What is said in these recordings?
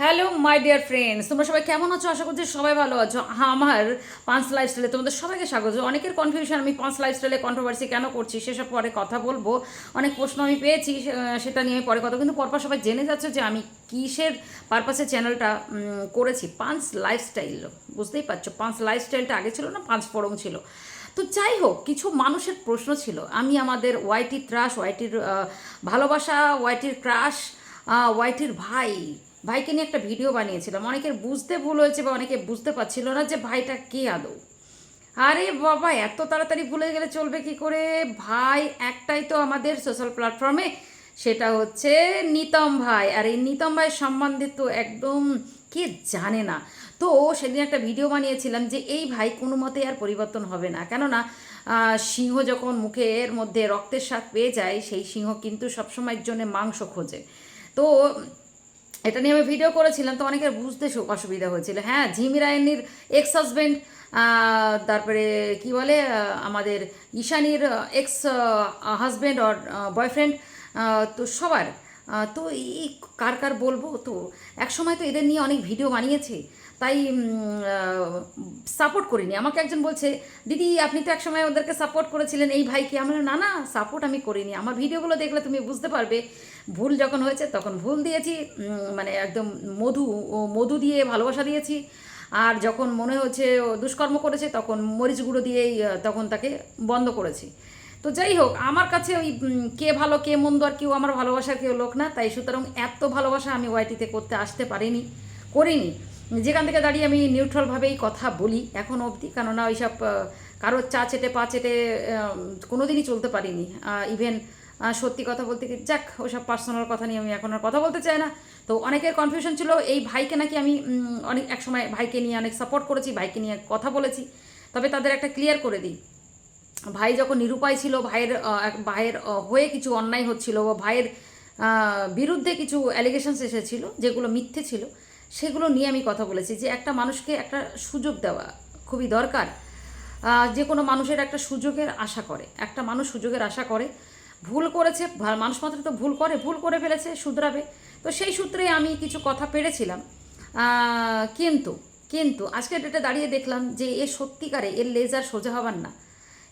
Hello my dear friends তোমরা সবাই কেমন আছো? আশা করছি সবাই ভালো আছো। হ্যাঁ আমার পাঁচ লাইফস্টাইলে তোমাদের সবাইকে স্বাগত। অনেকের কনফিউশন আমি পাঁচ লাইফস্টাইলে কন্ট্রোভার্সি কেন করছি, সেসব পরে কথা বলব। অনেক প্রশ্ন আমি পেয়েছি সেটা নিয়ে পরে কথা কিন্তু পরপর সবাই জেনে যাচ্ছে যে আমি কিসের পারপাসে চ্যানেলটা করেছি। পাঁচ লাইফস্টাইল বুঝতেই পারছ? পাঁচ লাইফস্টাইলটা আগে ছিল না, পাঁচ ফোরম ছিল। তো যাই হোক, কিছু মানুষের প্রশ্ন ছিল। আমি আমাদের ওয়াইটির ত্রাস ওয়াইটির ভালোবাসা ওয়াইটির ক্রাশ ওয়াইটির ভাই ভাইকে নিয়ে একটা ভিডিও বানিয়েছিলাম। অনেকের বুঝতে ভুল হয়েছে বা অনেকে বুঝতে পারছিল না যে ভাইটা কে আদৌ। আরে বাবা, এত তাড়াতাড়ি ভুলে গেলে চলবে কি করে? ভাই একটাই তো আমাদের সোশ্যাল প্ল্যাটফর্মে সেটা হচ্ছে নিতম ভাই। আর এই নিতম ভাই সম্বন্ধে তো একদম কে জানে না। তো সেদিন একটা ভিডিও বানিয়েছিলাম যে এই ভাই কোনো মতে আর পরিবর্তন হবে না। কেননা সিংহ যখন মুখের মধ্যে রক্তের স্বাদ পেয়ে যায়, সেই সিংহ কিন্তু সবসময়ের জন্য মাংস খোঁজে। তো এটা নিয়ে আমি ভিডিও করেছিলাম, তো অনেকের বুঝতে অসুবিধা হয়েছিল। হ্যাঁ ঝিমি রায়নির এক্স হাজব্যান্ড তারপরে কি বলে আমাদের ঈশানির এক্স হাজব্যান্ড অর বয়ফ্রেন্ড তো সবার তো এই কার কার বলব? তো এক সময় তো এদের নিয়ে অনেক ভিডিও বানিয়েছে, তাই সাপোর্ট করিনি। আমাকে একজন বলছে, দিদি, আপনি তো একসময় ওদেরকে সাপোর্ট করেছিলেন, এই ভাইকে। আমরা না না সাপোর্ট আমি করিনি। আমার ভিডিওগুলো দেখলে তুমি বুঝতে পারবে, ভুল যখন হয়েছে তখন ভুল দিয়েছি মানে একদম মধু, ও মধু দিয়ে ভালোবাসা দিয়েছি। আর যখন মনে হচ্ছে ও দুষ্কর্ম করেছে, তখন মরিচ গুঁড়ো দিয়েই তখন তাকে বন্ধ করেছি। তো যাই হোক, আমার কাছে ওই কে ভালো, কে মন্দ আর কেউ আমার ভালোবাসার কেউ লোক না, তাই সুতরাং এত ভালোবাসা আমি ওয়াইটিতে করতে আসতে পারিনি, করিনি। যেখান থেকে দাঁড়িয়ে আমি নিউট্রালভাবেই কথা বলি, এখন অবধি, কেননা ওইসব কারোর চা চেটে, পা চেটে কোনো দিনই চলতে পারিনি। ইভেন সত্যি কথা বলতে কি, যাক ওসব পার্সোনাল কথা নিয়ে আমি এখন আর কথা বলতে চাই না। তো অনেকের কনফিউশন ছিল, এই ভাইকে নাকি আমি অনেক এক সময় ভাইকে নিয়ে অনেক সাপোর্ট করেছি, ভাইকে নিয়ে কথা বলেছি। তবে তাদের একটা ক্লিয়ার করে দিই। ভাই যখন নিরুপায় ছিল, ভাইয়ের ভাইয়ের হয়ে কিছু অন্যায় হচ্ছিল বা ভাইয়ের বিরুদ্ধে কিছু অ্যালিগেশনস এসেছিল, যেগুলো মিথ্যে ছিল, সেগুলো নিয়ে আমি কথা বলেছি যে একটা মানুষকে একটা সুযোগ দেওয়া খুবই দরকার। যে কোনো মানুষের একটা সুযোগের আশা করে, একটা মানুষ সুযোগের আশা করে, ভুল করেছে মানুষ মাত্র তো ভুল করে ভুল করে ফেলেছে, শুধরাবে। তো সেই সূত্রে আমি কিছু কথা পেরেছিলাম। কিন্তু কিন্তু আজকের ডেটে দাঁড়িয়ে দেখলাম যে এ সত্যিকারে এর লেজার সোজা হবার না।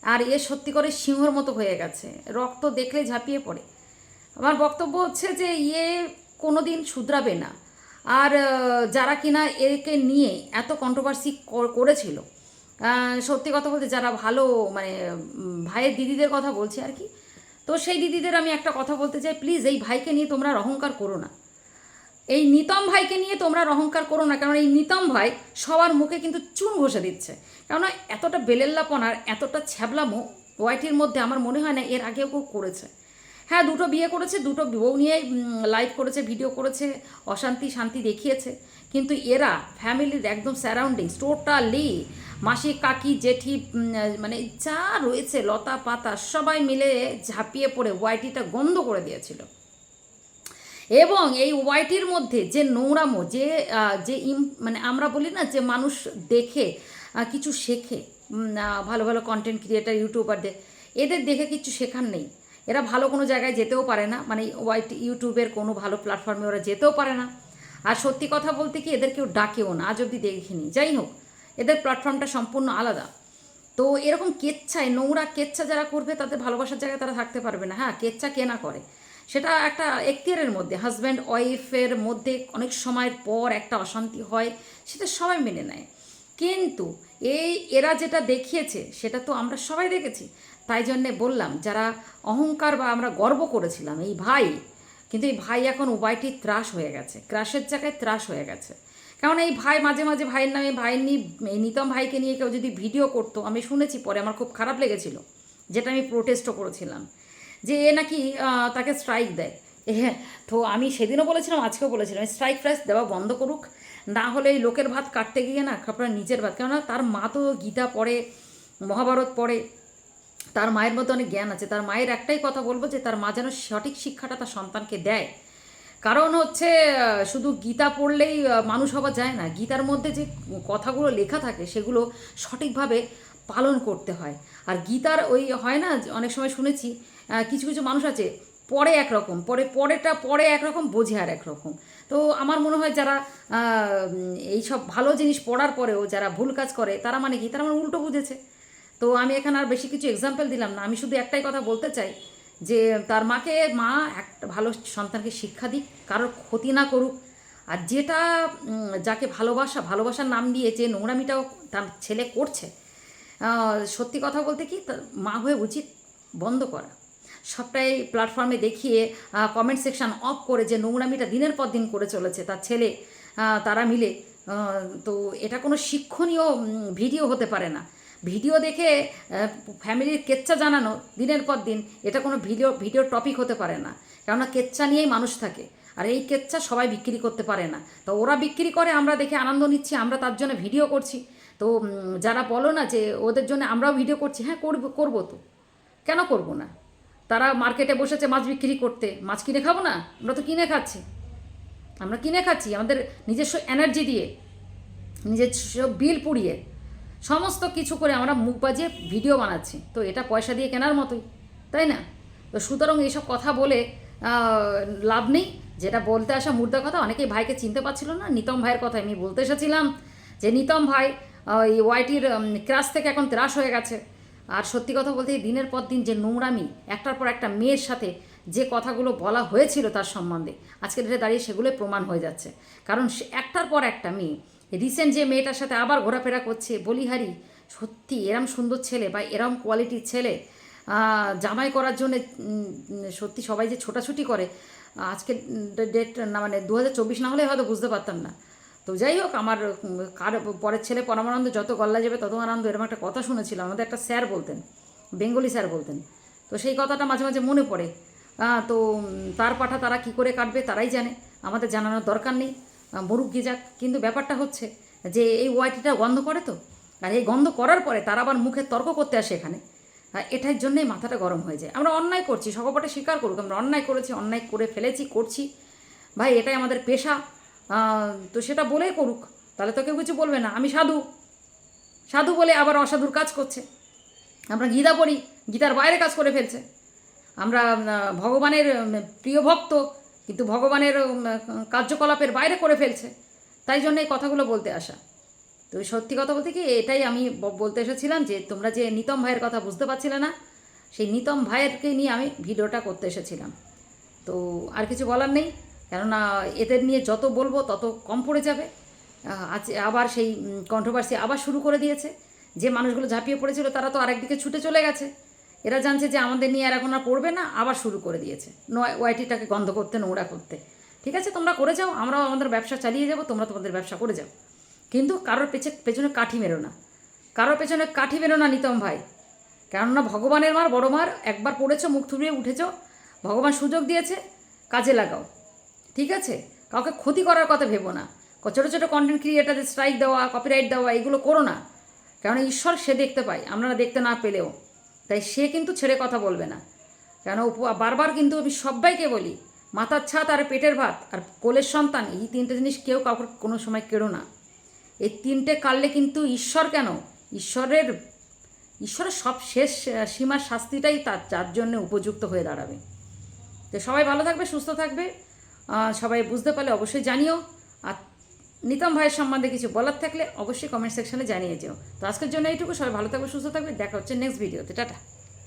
আর এ সত্যি করে সিংহর মতো হয়ে গেছে। রক্ত দেখলে ঝাঁপিয়ে পড়ে। আমার বক্তব্য হচ্ছে যে ইয়ে কোনো দিন শুধরাবে না। আর যারা কিনা একে নিয়ে এত কন্ট্রোভার্সি করেছিল সত্যি কথা বলতে যারা ভালো মানে ভাইয়ের দিদিদের কথা বলছি আর কি, তো সেই দিদিদের আমি একটা কথা বলতে চাই প্লিজ এই ভাইকে নিয়ে তোমরা অহংকার করো না। এই নিতম ভাইকে নিয়ে তোমরা অহংকার করো না, কারণ এই নিতম ভাই সবার মুখে কিন্তু চুন ঘষে দিচ্ছে। কেননা এতটা বেলেল্লাপনার এতটা ছ্যাবলামো ওয়াইটির মধ্যে আমার মনে হয় না এর আগেও কেউ করেছে। হ্যাঁ দুটো বিয়ে করেছে, দুটো বউ নিয়ে লাইভ করেছে ভিডিও করেছে, অশান্তি শান্তি দেখিয়েছে। কিন্তু এরা ফ্যামিলির একদম স্যারাউন্ডিংস টোটালি মাসি, কাকি, জেঠি মানে যা রয়েছে, লতা, পাতা, সবাই মিলে ঝাঁপিয়ে পড়ে ওয়াইটিটা গন্ধ করে দিয়েছিল। এবং এই ওয়াইটির মধ্যে যে নোংরামো, যে যে ইম মানে আমরা বলি না যে মানুষ দেখে কিছু শেখে ভালো ভালো কন্টেন্ট ক্রিয়েটার ইউটিউবারদের এদের দেখে কিছু শেখার নেই। এরা ভালো কোনো জায়গায় যেতেও পারে না মানে ওয়াইট, ইউটিউবের কোনো ভালো প্ল্যাটফর্মে ওরা যেতেও পারে না। আর সত্যি কথা বলতে কি, এদের কেউ ডাকেও না, আজ অবধি দেখিনি। যাই হোক, এদের প্ল্যাটফর্মটা সম্পূর্ণ আলাদা। তো এরকম কেচ্ছায়, নোংরা কেচ্ছা যারা করবে, তাদের ভালোবাসার জায়গায় তারা থাকতে পারবে না। হ্যাঁ কেচ্ছা কেনা করে? সেটা একটা এখতিয়ারের মধ্যে হাজব্যান্ড ওয়াইফের মধ্যে অনেক সময়ের পর একটা অশান্তি হয়, সেটা সবাই মেনে নেয়। কিন্তু এই এরা যেটা দেখিয়েছে, সেটা তো আমরা সবাই দেখেছি। তাই জন্যে বললাম, যারা অহংকার বা আমরা গর্ব করেছিলাম, এই ভাই, কিন্তু এই ভাই এখন উপায়টি ত্রাস হয়ে গেছে, ক্রাশের জায়গায় ত্রাস হয়ে গেছে। কারণ এই ভাই মাঝে মাঝে ভাইয়ের নামে, ভাইয়ের নিয়ে নিতম ভাইকে নিয়ে কেউ যদি ভিডিও করতো, আমি শুনেছি পরে, আমার খুব খারাপ লেগেছিল, যেটা আমি প্রোটেস্টও করেছিলাম। যে এ নাকি তাকে স্ট্রাইক দেয়। হ্যাঁ তো আমি সেদিনও বলেছিলাম, আজকেও বলেছিলাম স্ট্রাইক প্রাইস দেওয়া বন্ধ করুক। না হলে এই লোকের ভাত কাটতে গিয়ে না আপনার নিজের ভাত, কেননা তার মা তো গীতা পড়ে, মহাভারত পড়ে, তার মায়ের মধ্যে অনেক জ্ঞান আছে। তার মায়ের একটাই কথা বলব যে তার মা যেন সঠিক শিক্ষাটা তার সন্তানকে দেয়। কারণ হচ্ছে শুধু গীতা পড়লেই মানুষ হওয়া যায় না। গীতার মধ্যে যে কথাগুলো লেখা থাকে, সেগুলো সঠিকভাবে পালন করতে হয়। আর গীতার ওই, হয় না, অনেক সময় শুনেছি কিছু কিছু মানুষ আছে, পরে একরকম, পরে পরেটা পরে একরকম, বোঝে আর একরকম। তো আমার মনে হয় যারা এই সব ভালো জিনিস পড়ার পরেও যারা ভুল কাজ করে, তারা মানে কি? তারা মানে উল্টো বুঝেছে। তো আমি এখানে আর বেশি কিছু এক্সাম্পল দিলাম না। আমি শুধু একটাই কথা বলতে চাই যে, তার মাকে মা একটা ভালো সন্তানকে শিক্ষা দিক, কারোর ক্ষতি না করুক। আর যেটা যাকে ভালোবাসা, ভালোবাসার নাম দিয়ে যে নোংরামিটাও তার ছেলে করছে সত্যি কথা বলতে কি মা হয়ে উচিত বন্ধ করা। সবটাই প্ল্যাটফর্মে দেখিয়ে কমেন্ট সেকশন অফ করে যে নোংরামিটা দিনের পর দিন করে চলেছে তার ছেলে তারা মিলে তো এটা কোনো শিক্ষণীয় ভিডিও হতে পারে না। ভিডিও দেখে ফ্যামিলির কেচ্চা জানানো দিনের পর দিন, এটা কোনো ভিডিও ভিডিও টপিক হতে পারে না। কেননা কেচ্চা নিয়েই মানুষ থাকে, আর এই কেচ্চা সবাই বিক্রি করতে পারে না। তো ওরা বিক্রি করে, আমরা দেখে আনন্দ নিচ্ছি, আমরা তার জন্য ভিডিও করছি। তো যারা বলো না যে ওদের জন্য আমরাও ভিডিও করছি হ্যাঁ করব করব তো। কেন করব না? তারা মার্কেটে বসেছে মাছ বিক্রি করতে। মাছ কিনে খাব না? আমরা তো কিনে খাচ্ছি। আমরা কিনে খাচ্ছি, আমাদের নিজস্ব এনার্জি দিয়ে, নিজস্ব বিল পুড়িয়ে। সমস্ত কিছু করে আমরা মুখ বাজিয়ে ভিডিও বানাচ্ছি। তো এটা পয়সা দিয়ে কেনার মতোই, তাই না? তো সুতরাং এইসব কথা বলে লাভ নেই। যেটা বলতে আসা মুর্দা কথা, অনেকেই ভাইকে চিনতে পারছিল না। নিতম ভাইয়ের কথা আমি বলতে এসেছিলাম যে, নিতম ভাই এই ওয়াইটির ক্রাশ থেকে এখন ত্রাস হয়ে গেছে। আর সত্যি কথা বলতে দিনের পর দিন যে নোংরামি, একটার পর একটা মেয়ের সাথে যে কথাগুলো বলা হয়েছিল তার সম্বন্ধে, আজকের ডেটে দাঁড়িয়ে সেগুলোই প্রমাণ হয়ে যাচ্ছে। কারণ একটার পর একটা মেয়ে রিসেন্ট যে মেয়েটার সাথে আবার ঘোরাফেরা করছে বলিহারি সত্যি এরম সুন্দর ছেলে বা এরম কোয়ালিটির ছেলে জামাই করার জন্য সত্যি সবাই যে ছোটাছুটি করে আজকে ডেট, না মানে দু হাজার চব্বিশ না হলে হয়তো বুঝতে পারতাম না। তো যাই হোক, আমার কার পরের ছেলে পরমানন্দ যত গল্লা যাবে তত আনন্দ, এরকম একটা কথা শুনেছিলাম। আমাদের একটা স্যার বলতেন, বেঙ্গলি স্যার বলতেন। তো সেই কথাটা মাঝে মাঝে মনে পড়ে। তো তার পাঠা তারা কি করে কাটবে তারাই জানে, আমাদের জানানোর দরকার নেই। মরুক গিয়ে যাক। কিন্তু ব্যাপারটা হচ্ছে যে এই ওয়াইটিটা গন্ধ করে তো, আর এই গন্ধ করার পরে তারা আবার মুখে তর্ক করতে আসে এখানে। এটার জন্যই মাথাটা গরম হয়ে যায়। আমরা অন্যায় করছি সকপটে স্বীকার করুক, আমরা অন্যায় করেছি, অন্যায় করে ফেলেছি, করছি। ভাই, এটাই আমাদের পেশা। তো সেটা বলেই করুক। তাহলে তো কেউ কিছু বলবে না। আমি সাধু। সাধু বলে আবার অসাধুর কাজ করছে। আমরা গীতা পড়ি, গীতার বাইরে কাজ করে ফেলছে। আমরা ভগবানের প্রিয় ভক্ত, কিন্তু ভগবানের কার্যকলাপের বাইরে করে ফেলছে। তাই জন্য এই কথাগুলো বলতে আসা। তো সত্যি কথা বলতে কি, এটাই আমি বলতে এসেছিলাম যে, তোমরা যে নিতম ভাইয়ের কথা বুঝতে পারছিলে না, সেই নিতম ভাইয়েরকে নিয়ে আমি ভিডিওটা করতে এসেছিলাম। তো আর কিছু বলার নেই। কেননা এদের নিয়ে যত বলব তত কম পড়ে যাবে। আজ আবার সেই কন্ট্রোভার্সি আবার শুরু করে দিয়েছে। যে মানুষগুলো ঝাঁপিয়ে পড়েছিল তারা তো আরেকদিকে ছুটে চলে গেছে। এরা জানছে যে আমাদের নিয়ে আর এখন আর পড়বে না, আবার শুরু করে দিয়েছে। নয় ওয়াইটিটাকে গন্ধ করতে, নোংরা করতে। ঠিক আছে, তোমরা করে যাও, আমরাও আমাদের ব্যবসা চালিয়ে যাব, তোমরা তোমাদের ব্যবসা করে যাও। কিন্তু কারোর পেছে, পেছনে কাঠি মেরো না। কারোর পেছনে কাঠি মেরো না, নিতম ভাই। কেননা ভগবানের মার, বড় মার, একবার পড়েছো, মুখ থুবড়িয়ে উঠেছো, ভগবান সুযোগ দিয়েছে, কাজে লাগাও। ঠিক আছে? কাউকে ক্ষতি করার কথা ভেবো না। ছোটো ছোটো কন্টেন্ট ক্রিয়েটারদের স্ট্রাইক দেওয়া কপিরাইট দেওয়া, এগুলো করো না। কারণ ঈশ্বর সে দেখতে পায় আমরা দেখতে না পেলেও। তাই সে কিন্তু ছেড়ে কথা বলবে না। কেন বারবার কিন্তু আমি সবাইকে বলি, মাথার ছাদ আর পেটের ভাত আর কোলের সন্তান, এই তিনটে জিনিস কেউ কাউকে কোনো সময় কেড়ো না। এই তিনটে কাটলে কিন্তু ঈশ্বর কেন? ঈশ্বরের ঈশ্বরের সব শেষ সীমার শাস্তিটাই তার, যার জন্য উপযুক্ত হয়ে দাঁড়াবে। তো সবাই ভালো থাকবে, সুস্থ থাকবে। সবাই বুঝতে পারলে অবশ্যই জানিও। আর নিতম ভাইয়ের সম্বন্ধে কিছু বলার থাকলে অবশ্যই কমেন্ট সেকশনে জানিয়ে যেও। তো আজকের জন্য এইটুকু, সবাই ভালো থাকবে, সুস্থ থাকবে, দেখা হচ্ছে নেক্সট ভিডিওতে টাটা।